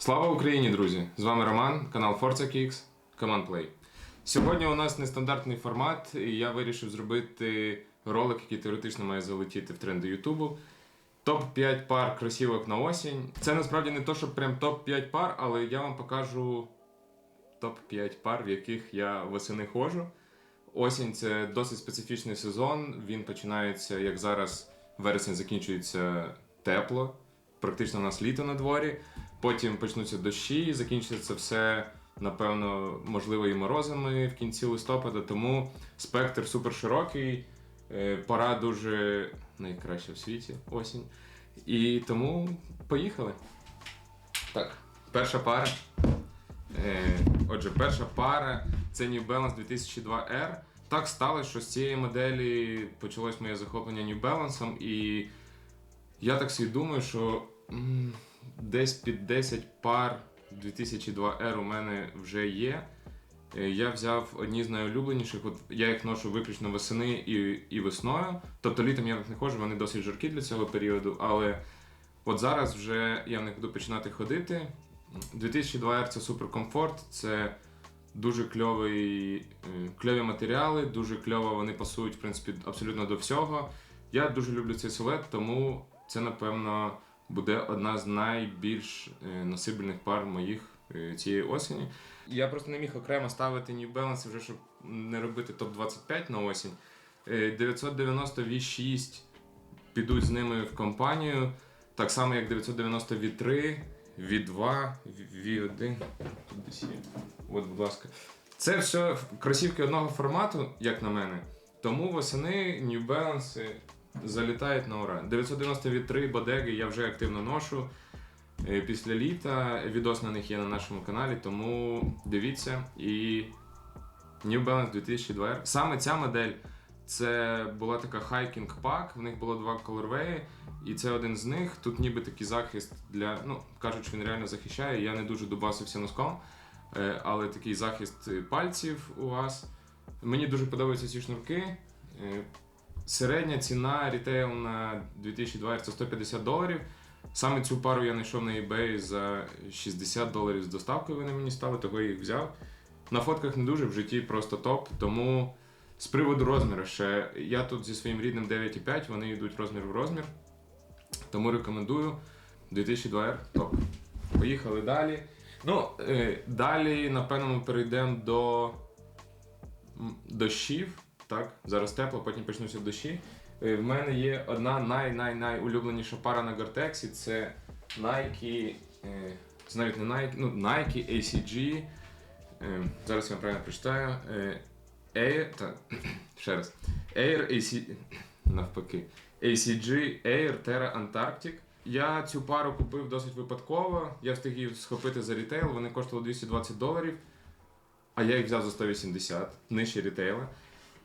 Слава Україні, друзі! З вами Роман, канал Forza Kicks, Command Play. Сьогодні у нас нестандартний формат, і я вирішив зробити ролик, який теоретично має залетіти в тренди Ютубу. Топ-5 пар кросівок на осінь. Це насправді не то, що прям топ-5 пар, але я вам покажу топ-5 пар, в яких я восени ходжу. Осінь це досить специфічний сезон. Він починається, як зараз, вересень закінчується тепло. Практично у нас літо на дворі. Потім почнуться дощі, закінчиться це все, напевно, можливо, і морозами в кінці листопада. Тому спектр супер широкий, е, пора дуже найкраща в світі осінь. І тому поїхали. Так, перша пара. Е, Отже, перша пара це New Balance 2002R. Так сталося, що з цієї моделі почалось моє захоплення New Balance, і я так собі думаю, що десь під 10 пар 2002R у мене вже є. Е, Я взяв одні з найулюбленіших, от я їх ношу виключно восени і, і весною. Тобто літом я в них не ходжу, вони досить жаркі для цього періоду, але от зараз вже я в них буду починати ходити. 2002R це суперкомфорт, це дуже кльовий, е, кльові матеріали, дуже кльово вони пасують, в принципі, абсолютно до всього. Я дуже люблю цей силует, тому це, напевно, буде одна з найбільш е, носибельних пар моїх е, цієї осені. Я просто не міг окремо ставити New Balance, вже щоб не робити топ-25 на осінь. Е, 990 V6 підуть з ними в компанію, так само як 990 V3, V2, V1. Тут десь є. От, будь ласка. Це все кросівки одного формату, як на мене. Тому восени New Balance залітають на ура. 990 V3 бодеги я вже активно ношу. Е, Після літа відос на них є на нашому каналі, тому дивіться. І New Balance 2002R. Саме ця модель це була така хайкінг пак, в них було два колорвеї, і це один з них. Тут ніби такий захист для. Ну, кажуть, що він реально захищає. Я не дуже дубасився носком, е, але такий захист е, пальців у вас. Мені дуже подобаються ці шнурки. Середня ціна рітейл на 2002 це 150 доларів. Саме цю пару я знайшов на eBay за 60 доларів з доставкою. Вони мені стали, того я їх взяв. На фотках не дуже, в житті просто топ. Тому з приводу розміру ще я тут зі своїм рідним 9,5, вони йдуть розмір в розмір. Тому рекомендую 2002R топ. Поїхали далі. Ну, е, далі, напевно, ми перейдемо до дощів. Так, зараз тепло, потім почнуться дощі. Е, В мене є одна най-най-найулюбленіша пара на Гортексі. Це Nike, е, це навіть не Nike, ну Nike ACG. Е, Зараз я правильно прочитаю. Air, та, ще раз. Air AC, навпаки. ACG Air Terra Antarctic. Я цю пару купив досить випадково. Я встиг її схопити за рітейл, вони коштували 220 доларів, а я їх взяв за 180, нижче рітейла.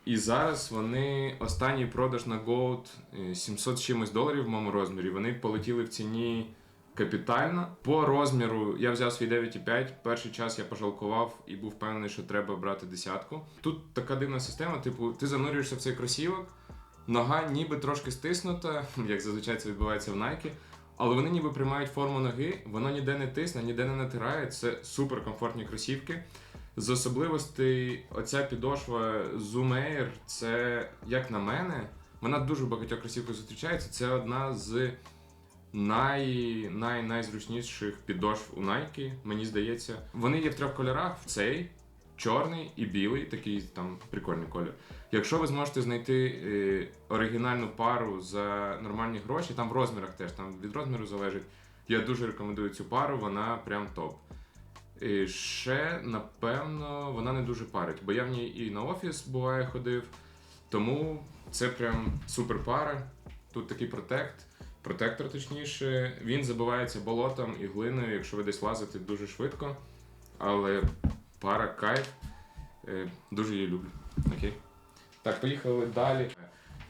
І зараз вони останній продаж на Goat е, 700 з чимось доларів в моєму розмірі. Вони полетіли в ціні капітально. По розміру я взяв свій 9,5. Перший час я пожалкував і був впевнений, що треба брати десятку. Тут така дивна система, типу, ти занурюєшся в цей кросівок, нога ніби трошки стиснута, як зазвичай це відбувається в Nike. Але вони ніби приймають форму ноги, воно ніде не тисне, ніде не натирає. Це супер комфортні кросівки. З особливостей, оця підошва Zoom Air, це, як на мене, вона дуже багатьох кросівках зустрічається. Це одна з най, най, найзручніших підошв у Nike, мені здається. Вони є в трьох кольорах: цей, чорний і білий, такий там прикольний колір. Якщо ви зможете знайти е, оригінальну пару за нормальні гроші, там в розмірах теж там від розміру залежить. Я дуже рекомендую цю пару, вона прям топ. І ще, напевно, вона не дуже парить, бо я в ній і на офіс буває ходив. Тому це прям супер пара. Тут такий протект, протектор точніше. Він забивається болотом і глиною, якщо ви десь лазите дуже швидко. Але пара кайф. Е, Дуже її люблю. Окей. Так, поїхали далі.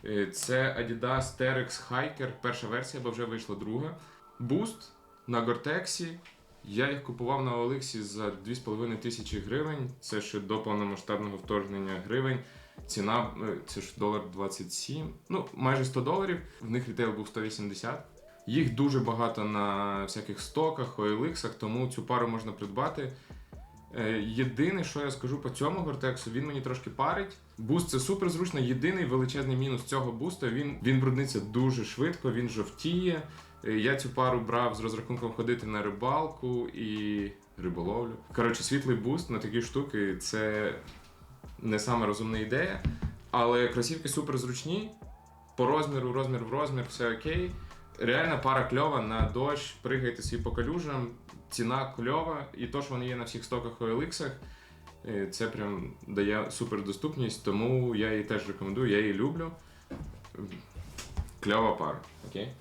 Е, Це Adidas Terex Hiker, перша версія, бо вже вийшла друга. Буст на Гортексі. Я їх купував на Олексі за 2,5 тисячі гривень. Це ще до повномасштабного вторгнення гривень. Ціна е, це ж долар 27, ну майже 100 доларів. В них рітейл був 180. Їх дуже багато на всяких стоках, OLX, тому цю пару можна придбати. Е, Єдине, що я скажу по цьому гортексу, він мені трошки парить. Буст це супер зручно. Єдиний величезний мінус цього буста він, він брудниться дуже швидко, він жовтіє. Е, Я цю пару брав з розрахунком ходити на рибалку і риболовлю. Коротше, світлий буст на такі штуки це не саме розумна ідея, але кросівки супер зручні. По розміру, розмір в розмір, все окей. Реально пара кльова на дощ, пригайте собі по калюжам, ціна кльова, і то, що вони є на всіх стоках OLX, е, це прям дає супер доступність, тому я її теж рекомендую, я її люблю. Кльова пара. Окей.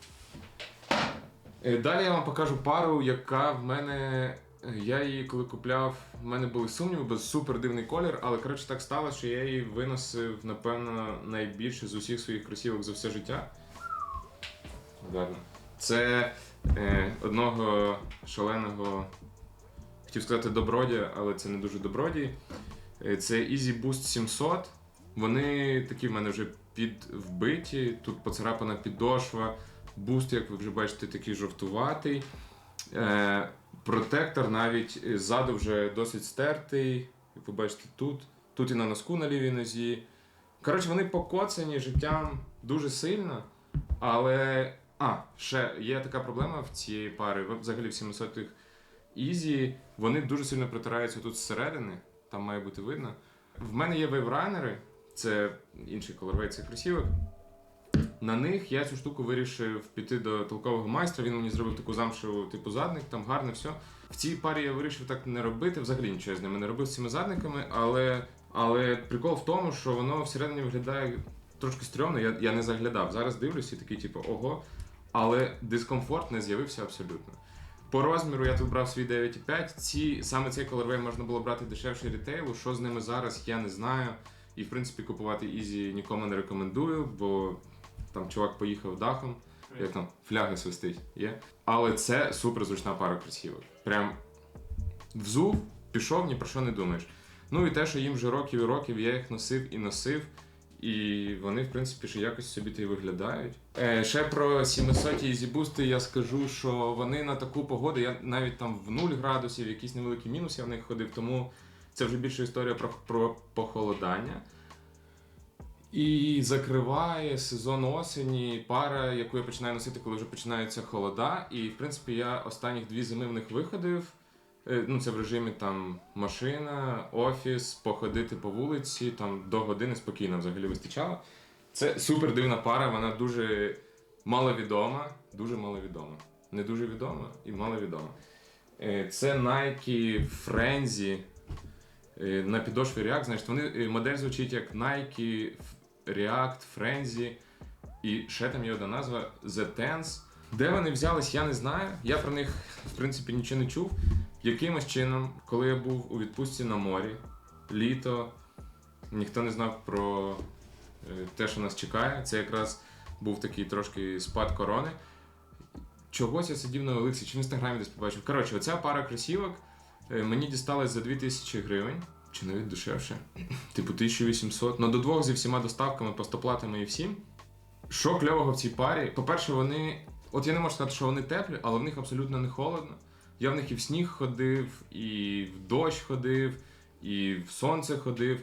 Е, Далі я вам покажу пару, яка в мене. Я її коли купляв, в мене були сумніви, бо супер дивний колір, але коротше так сталося, що я її виносив, напевно, найбільше з усіх своїх кросівок за все життя. Ладно. Це одного шаленого, хотів сказати добродія, але це не дуже добродій. Е, це Easy Boost 700. Вони такі в мене вже підвбиті, тут поцарапана підошва. Буст, як ви вже бачите, такий жовтуватий. Е, протектор навіть е, ззаду вже досить стертий. Як ви бачите, тут. Тут і на носку на лівій нозі. Коротше, вони покоцані життям дуже сильно. Але. А, ще є така проблема в цієї пари, взагалі в 700-х Easy, вони дуже сильно протираються тут зсередини, там має бути видно. В мене є вейвранери, це інший колорвей цих кросівок. На них я цю штуку вирішив піти до толкового майстра. Він мені зробив таку замшеву типу задник, там гарне все. В цій парі я вирішив так не робити, взагалі нічого з ними не робив з цими задниками, але, але прикол в тому, що воно всередині виглядає трошки стрьомно, я, я не заглядав. Зараз дивлюсь і такий, типу, ого. Але дискомфорт не з'явився абсолютно. По розміру я тут брав свій 9,5. Ці, саме цей колорвей можна було брати дешевше рітейлу. Що з ними зараз, я не знаю. І в принципі купувати Ізі нікому не рекомендую, бо там чувак поїхав дахом, як там фляги свистить, є. Але це супер зручна пара кросівок. Прям взув, пішов, ні про що не думаєш. Ну і те, що їм вже років і років я їх носив і носив. І вони, в принципі, ще якось собі то й виглядають. Е, ще про 700 Easy Boost я скажу, що вони на таку погоду, я навіть там в 0 градусів, якийсь невеликий мінус я в них ходив, тому це вже більше історія про, про похолодання. І закриває сезон осені пара, яку я починаю носити, коли вже починаються холода. І в принципі я останніх дві зими в них виходив. Е, Ну, це в режимі там машина, офіс, походити по вулиці, там до години спокійно взагалі вистачало. Це супер дивна пара, вона дуже маловідома, дуже маловідома. Не дуже відома і маловідома. Е, Це Nike Frenzy е, на підошві React. Значить, вони, модель звучить як Nike React Frenzy. І ще там є одна назва The Tense. Де вони взялись, я не знаю. Я про них, в принципі, нічого не чув. Якимось чином, коли я був у відпустці на морі, літо, ніхто не знав про е, те, що нас чекає. Це якраз був такий трошки спад корони. Чогось я сидів на Олексі, чи в інстаграмі десь побачив. Коротше, оця пара кросівок е, мені дісталась за 2000 гривень, чи навіть дешевше. Типу 1800. Ну до двох зі всіма доставками, постоплатами і всім. Що кльового в цій парі? По-перше, вони. От я не можу сказати, що вони теплі, але в них абсолютно не холодно. Я в них і в сніг ходив, і в дощ ходив, і в сонце ходив.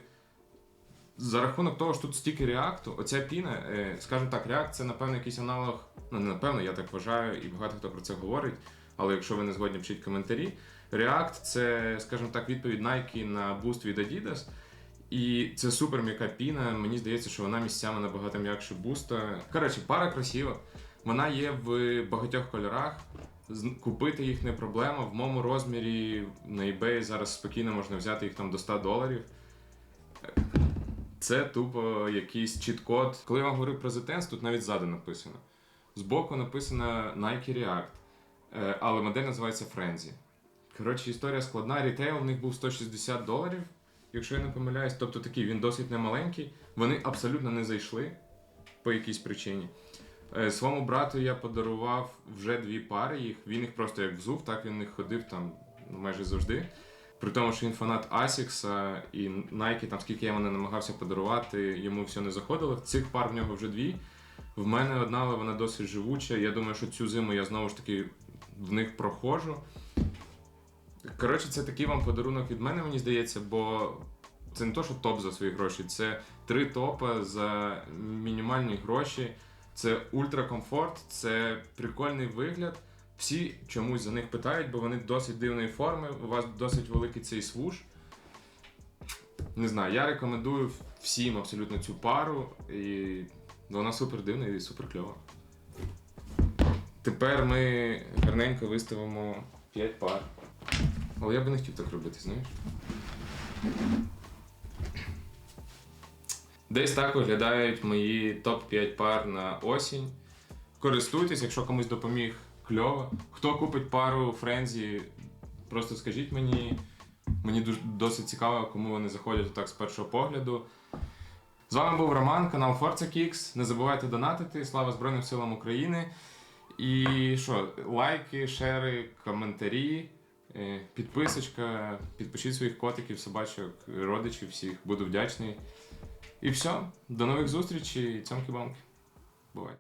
За рахунок того, що тут стільки реакту, оця піна, е, скажімо так, реакт це, напевно, якийсь аналог, ну не напевно, я так вважаю, і багато хто про це говорить. Але якщо ви не згодні, пишіть коментарі. React це, скажімо так, відповідь Nike на буст від Adidas. І це супер м'яка піна. Мені здається, що вона місцями набагато м'якше буста. Коротше, пара красива. Вона є в багатьох кольорах. Купити їх не проблема. В моєму розмірі на eBay зараз спокійно можна взяти їх там до 100 доларів. Це тупо якийсь чіт-код. Коли я вам говорив про The тут навіть ззаду написано. Збоку написано Nike React, е, але модель називається Frenzy. Коротше, історія складна. Рітейл в них був 160 доларів, якщо я не помиляюсь. Тобто такий він досить немаленький. Вони абсолютно не зайшли по якійсь причині. Е, Своєму брату я подарував вже дві пари їх. Він їх просто як взув, так він них ходив там майже завжди. При тому, що він фанат Asics і Nike, там скільки я мене намагався подарувати, йому все не заходило. Цих пар в нього вже дві. В мене одна, але вона досить живуча. Я думаю, що цю зиму я знову ж таки в них проходжу. Коротше, це такий вам подарунок від мене, мені здається, бо це не то, що топ за свої гроші, це три топа за мінімальні гроші. Це ультракомфорт, це прикольний вигляд. Всі чомусь за них питають, бо вони досить дивної форми. У вас досить великий цей свуш. Не знаю, я рекомендую всім абсолютно цю пару. І вона супер дивна і супер кльова. Тепер ми гарненько виставимо 5 пар. Але я би не хотів так робити, знаєш. Десь так виглядають мої топ-5 пар на осінь. Користуйтесь, якщо комусь допоміг кльово. Хто купить пару Френзі, просто скажіть мені. Мені досить цікаво, кому вони заходять так з першого погляду. З вами був Роман, канал Forza Kicks. Не забувайте донатити. Слава Збройним силам України. І що, лайки, шери, коментарі, е, підписочка, підпишіть своїх котиків, собачок, родичів всіх. Буду вдячний. І все. До нових зустрічей. Цьомки-бомки. Бувайте.